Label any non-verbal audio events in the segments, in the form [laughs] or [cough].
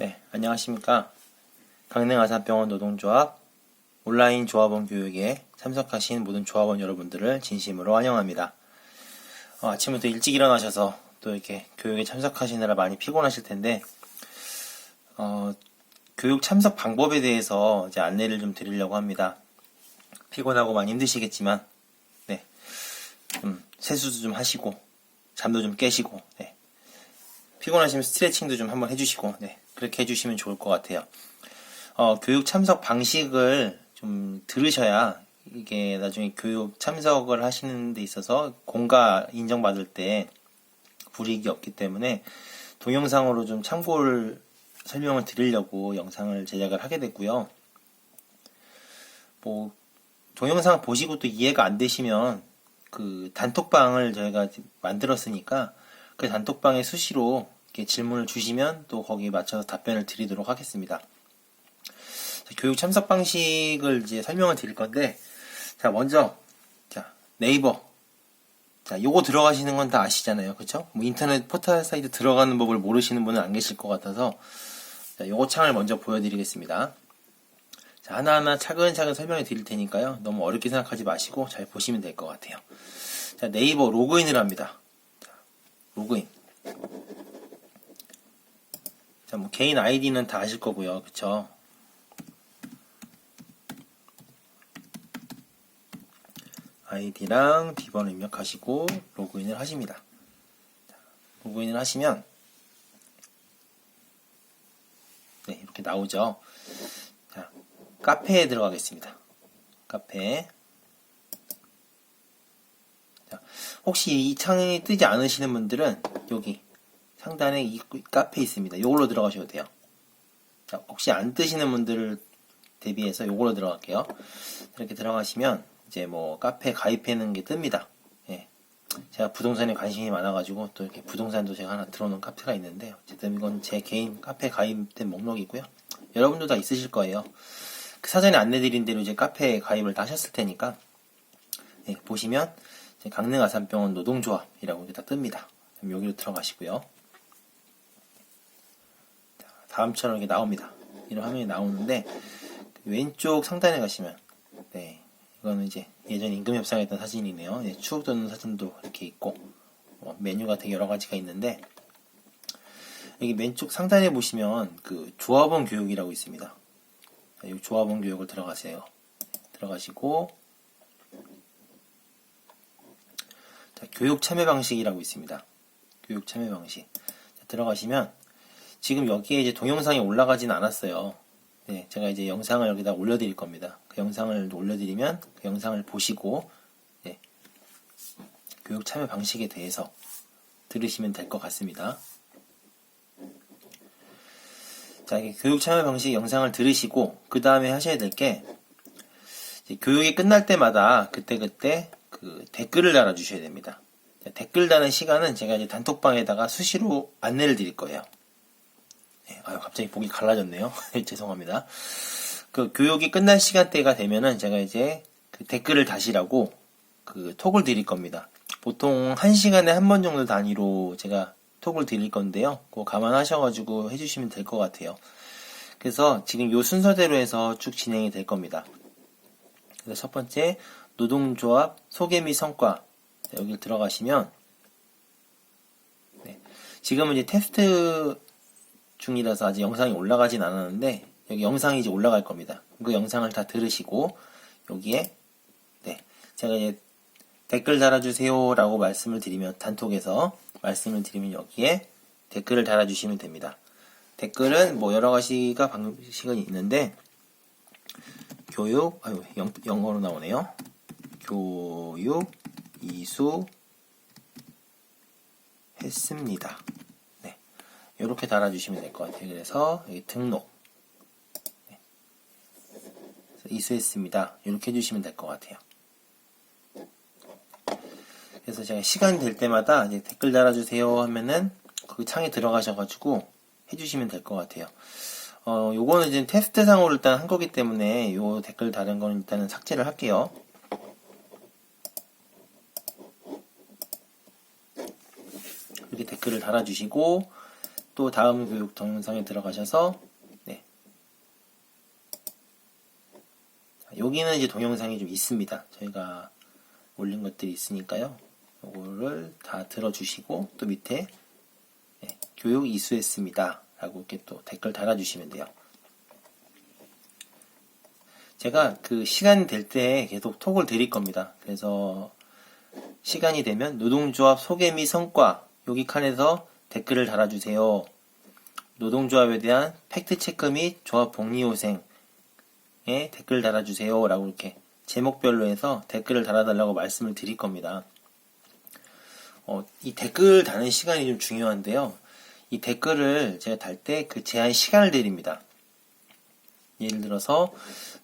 네, 안녕하십니까. 강릉아산병원 노동조합 온라인 조합원 교육에 참석하신 모든 조합원 여러분들을 진심으로 환영합니다. 어, 아침부터 일찍 일어나셔서 또 이렇게 교육에 참석하시느라 많이 피곤하실 텐데, 어, 교육 참석 방법에 대해서 이제 안내를 좀 드리려고 합니다. 피곤하고 많이 힘드시겠지만, 네, 좀 세수도 좀 하시고, 잠도 좀 깨시고, 네, 피곤하시면 스트레칭도 좀 한번 해주시고, 네, 그렇게 해주시면 좋을 것 같아요. 어, 교육 참석 방식을 좀 들으셔야 이게 나중에 교육 참석을 하시는 데 있어서 공가 인정받을 때 불이익이 없기 때문에 동영상으로 좀 참고를 설명을 드리려고 영상을 제작을 하게 됐고요. 뭐 동영상 보시고 또 이해가 안 되시면 그 단톡방을 저희가 만들었으니까 그 단톡방에 수시로 이렇게 질문을 주시면 또 거기에 맞춰서 답변을 드리도록 하겠습니다. 자, 교육 참석 방식을 이제 설명을 드릴 건데, 자, 먼저, 자, 네이버. 자, 요거 들어가시는 건 다 아시잖아요. 그쵸? 뭐 인터넷 포털 사이트 들어가는 법을 모르시는 분은 안 계실 것 같아서, 자, 요거 창을 먼저 보여드리겠습니다. 자, 하나하나 차근차근 설명해 드릴 테니까요. 너무 어렵게 생각하지 마시고 잘 보시면 될 것 같아요. 자, 네이버 로그인을 합니다. 자, 로그인. 자, 뭐 개인 아이디는 다 아실 거고요. 그쵸? 아이디랑 비번을 입력하시고 로그인을 하십니다. 자, 로그인을 하시면 네, 이렇게 나오죠. 자, 카페에 들어가겠습니다. 카페. 자, 혹시 이 창이 뜨지 않으시는 분들은 여기 상단에 이 카페 있습니다. 이걸로 들어가셔도 돼요. 자, 혹시 안 뜨시는 분들을 대비해서 이걸로 들어갈게요. 이렇게 들어가시면 이제 뭐 카페 가입하는 게 뜹니다. 예. 제가 부동산에 관심이 많아가지고 또 이렇게 부동산도 제가 하나 들어놓은 카페가 있는데 어쨌든 이건 제 개인 카페 가입된 목록이고요. 여러분도 다 있으실 거예요. 그 사전에 안내드린 대로 이제 카페 가입을 다 하셨을 테니까 예, 보시면 강릉 아산병원 노동조합이라고 이렇게 다 뜹니다. 여기로 들어가시고요. 자, 다음처럼 이렇게 나옵니다. 이런 화면이 나오는데 왼쪽 상단에 가시면 네 이거는 이제 예전 임금 협상했던 사진이네요. 예, 추억 돋는 사진도 이렇게 있고 뭐 메뉴가 되게 여러 가지가 있는데 여기 왼쪽 상단에 보시면 그 조합원 교육이라고 있습니다. 자, 이 조합원 교육을 들어가세요. 들어가시고 자, 교육 참여 방식이라고 있습니다. 교육 참여 방식 자, 들어가시면 지금 여기에 이제 동영상이 올라가진 않았어요. 네, 제가 이제 영상을 여기다 올려드릴 겁니다. 그 영상을 올려드리면 그 영상을 보시고 네, 교육 참여 방식에 대해서 들으시면 될 것 같습니다. 자, 이게 교육 참여 방식 영상을 들으시고 그 다음에 하셔야 될 게 교육이 끝날 때마다 그때 그때 그 댓글을 달아주셔야 됩니다. 댓글 다는 시간은 제가 이제 단톡방에다가 수시로 안내를 드릴 거예요. 네, 아유, 갑자기 보기 갈라졌네요. [laughs] 죄송합니다. 그 교육이 끝날 시간대가 되면은 제가 이제 그 댓글을 다시라고 그 톡을 드릴 겁니다. 보통 한 시간에 한 번 정도 단위로 제가 톡을 드릴 건데요. 그거 감안하셔가지고 해주시면 될 것 같아요. 그래서 지금 요 순서대로 해서 쭉 진행이 될 겁니다. 그래서 첫 번째 노동조합 소개 및 성과 여기 들어가시면 네, 지금은 이제 테스트 중이라서 아직 영상이 올라가진 않았는데 여기 영상이 이제 올라갈 겁니다. 그 영상을 다 들으시고 여기에 네 제가 이제 댓글 달아주세요라고 말씀을 드리면 단톡에서 말씀을 드리면 여기에 댓글을 달아주시면 됩니다. 댓글은 뭐 여러 가지가 방식은 있는데 교육 아유 영, 영어로 나오네요. 교육 이수 했습니다. 네. 이렇게 달아주시면 될 것 같아요. 그래서 여기 등록 네. 이수했습니다. 이렇게 해주시면 될 것 같아요. 그래서 제가 시간 될 때마다 이제 댓글 달아주세요 하면은 그 창에 들어가셔가지고 해주시면 될 것 같아요. 어, 요거는 이제 테스트상으로 일단 한 거기 때문에 요 댓글 다른 거는 일단은 삭제를 할게요. 이렇게 댓글을 달아주시고 또 다음 교육 동영상에 들어가셔서 네. 자, 여기는 이제 동영상이 좀 있습니다. 저희가 올린 것들이 있으니까요. 요거를 다 들어주시고 또 밑에 네, 교육 이수했습니다. 라고 이렇게 또 댓글 달아주시면 돼요. 제가 그 시간이 될때 계속 톡을 드릴 겁니다. 그래서 시간이 되면 노동조합 소개 및 성과 여기 칸에서 댓글을 달아주세요. 노동조합에 대한 팩트체크 및 조합 복리후생에 댓글 달아주세요. 라고 이렇게 제목별로 해서 댓글을 달아달라고 말씀을 드릴 겁니다. 어, 이 댓글 다는 시간이 좀 중요한데요. 이 댓글을 제가 달 때 그 제한 시간을 드립니다. 예를 들어서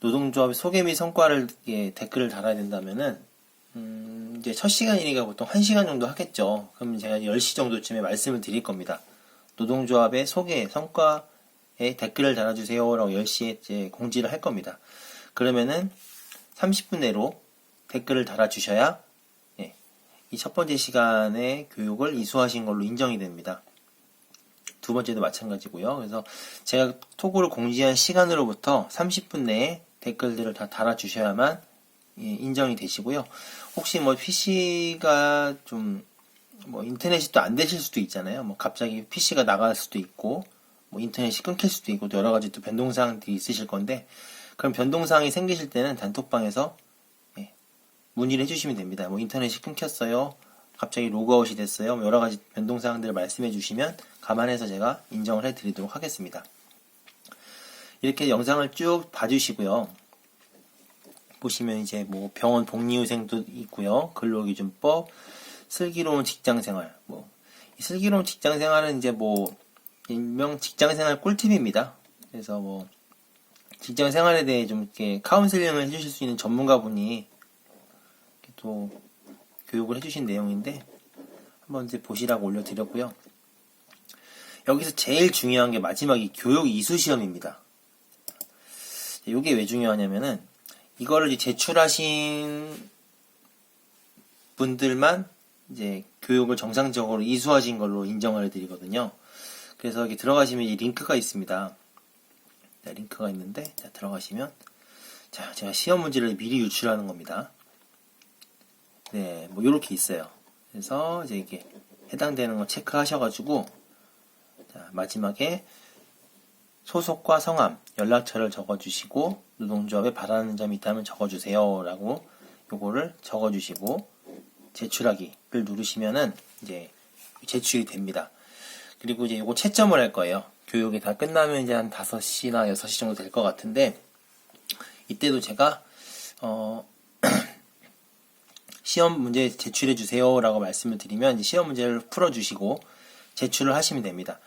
노동조합의 소개 및 성과를 예, 댓글을 달아야 된다면은 음, 이제 첫 시간이니까 보통 1시간 정도 하겠죠. 그럼 제가 10시 정도쯤에 말씀을 드릴 겁니다. 노동조합의 소개, 성과에 댓글을 달아주세요라고 10시에 이제 공지를 할 겁니다. 그러면은 30분 내로 댓글을 달아주셔야 예, 이첫 번째 시간에 교육을 이수하신 걸로 인정이 됩니다. 두 번째도 마찬가지고요. 그래서 제가 톡으로 공지한 시간으로부터 30분 내에 댓글들을 다 달아주셔야만 예, 인정이 되시고요. 혹시 뭐 PC가 좀 뭐 인터넷이 또 안 되실 수도 있잖아요. 뭐 갑자기 PC가 나갈 수도 있고 뭐 인터넷이 끊길 수도 있고 또 여러 가지 또 변동사항들이 있으실 건데 그럼 변동사항이 생기실 때는 단톡방에서 예, 문의를 해주시면 됩니다. 뭐 인터넷이 끊겼어요. 갑자기 로그아웃이 됐어요. 뭐 여러 가지 변동사항들을 말씀해 주시면 감안해서 제가 인정을 해 드리도록 하겠습니다. 이렇게 영상을 쭉 봐주시고요. 보시면 이제 뭐 병원 복리후생도 있고요. 근로기준법, 슬기로운 직장생활, 뭐이 슬기로운 직장생활은 이제 뭐 일명 직장생활 꿀팁입니다. 그래서 뭐 직장생활에 대해 좀 이렇게 카운슬링을 해주실 수 있는 전문가분이 또 교육을 해주신 내용인데 한번 이제 보시라고 올려드렸고요. 여기서 제일 중요한 게 마지막 이 교육 이수 시험입니다. 이게 왜 중요하냐면은 이거를 이제 제출하신 분들만 이제 교육을 정상적으로 이수하신 걸로 인정을 해드리거든요. 그래서 여기 들어가시면 이 링크가 있습니다. 네, 링크가 있는데 자, 들어가시면 자 제가 시험 문제를 미리 유출하는 겁니다. 네, 뭐 이렇게 있어요. 그래서 이제 이게 해당되는 거 체크하셔가지고 자, 마지막에 소속과 성함, 연락처를 적어주시고 노동조합에 바라는 점이 있다면 적어주세요. 라고 요거를 적어주시고 제출하기를 누르시면은 이제 제출이 됩니다. 그리고 이제 요거 채점을 할 거예요. 교육이 다 끝나면 이제 한 5시나 6시 정도 될 것 같은데 이때도 제가 어 [clears throat] 시험 문제 제출해 주세요라고 말씀을 드리면 시험 문제를 풀어 주시고 제출을 하시면 됩니다.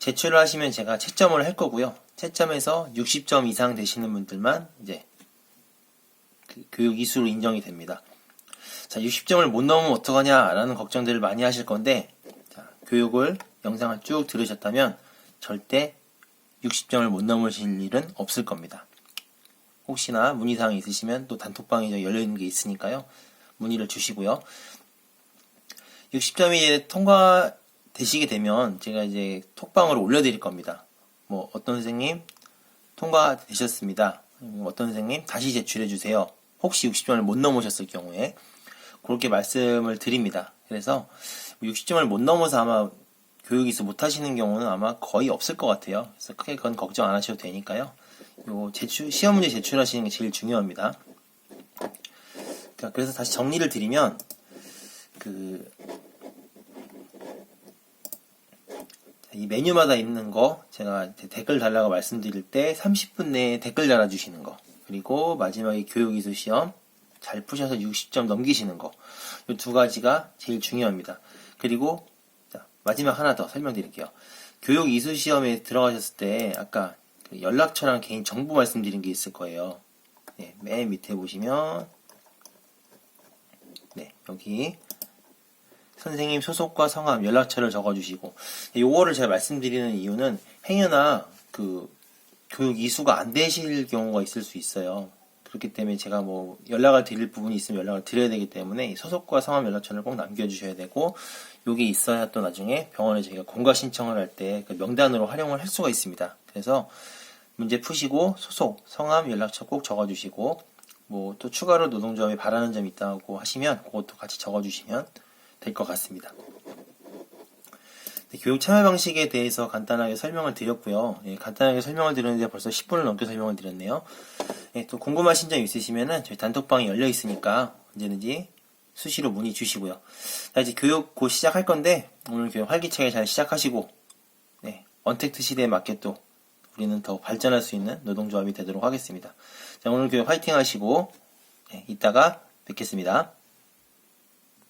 제출을 하시면 제가 채점을 할 거고요. 채점에서 60점 이상 되시는 분들만 이제 그 교육 이수로 인정이 됩니다. 자, 60점을 못 넘으면 어떡하냐라는 걱정들을 많이 하실 건데, 자, 교육을, 영상을 쭉 들으셨다면 절대 60점을 못 넘으실 일은 없을 겁니다. 혹시나 문의사항이 있으시면 또 단톡방이 열려있는 게 있으니까요. 문의를 주시고요. 60점이 통과되시게 되면 제가 이제 톡방으로 올려드릴 겁니다. 뭐 어떤 선생님 통과되셨습니다. 어떤 선생님 다시 제출해 주세요. 혹시 60점을 못 넘으셨을 경우에 그렇게 말씀을 드립니다. 그래서 60점을 못 넘어서 아마 교육이수 못 하시는 경우는 아마 거의 없을 것 같아요. 그래서 크게 그건 걱정 안 하셔도 되니까요. 요 제출 시험 문제 제출하시는 게 제일 중요합니다. 자, 그래서 다시 정리를 드리면 그 이 메뉴마다 있는 거 제가 댓글 달라고 말씀드릴 때 30분 내에 댓글 달아주시는 거 그리고 마지막에 교육 이수 시험 잘 푸셔서 60점 넘기시는 거 이 두 가지가 제일 중요합니다. 그리고 자, 마지막 하나 더 설명드릴게요. 교육 이수 시험에 들어가셨을 때 아까 그 연락처랑 개인 정보 말씀드린 게 있을 거예요. 네, 맨 밑에 보시면 네, 여기 선생님 소속과 성함, 연락처를 적어주시고 요거를 제가 말씀드리는 이유는 행여나 그 교육 이수가 안 되실 경우가 있을 수 있어요. 그렇기 때문에 제가 뭐 연락을 드릴 부분이 있으면 연락을 드려야 되기 때문에 이 소속과 성함 연락처를 꼭 남겨주셔야 되고 여기 있어야 또 나중에 병원에 저희가 공가 신청을 할 때 그 명단으로 활용을 할 수가 있습니다. 그래서 문제 푸시고 소속, 성함, 연락처 꼭 적어주시고 뭐 또 추가로 노동조합이 바라는 점이 있다고 하시면 그것도 같이 적어주시면 될 것 같습니다. 네, 교육 참여 방식에 대해서 간단하게 설명을 드렸고요. 예, 간단하게 설명을 드렸는데 벌써 10분을 넘게 설명을 드렸네요. 예, 또 궁금하신 점 있으시면은 저희 단톡방이 열려 있으니까 언제든지 수시로 문의 주시고요. 자, 이제 교육 곧 시작할 건데 오늘 교육 활기차게 잘 시작하시고 네, 언택트 시대에 맞게 또 우리는 더 발전할 수 있는 노동조합이 되도록 하겠습니다. 자, 오늘 교육 화이팅 하시고 네, 이따가 뵙겠습니다.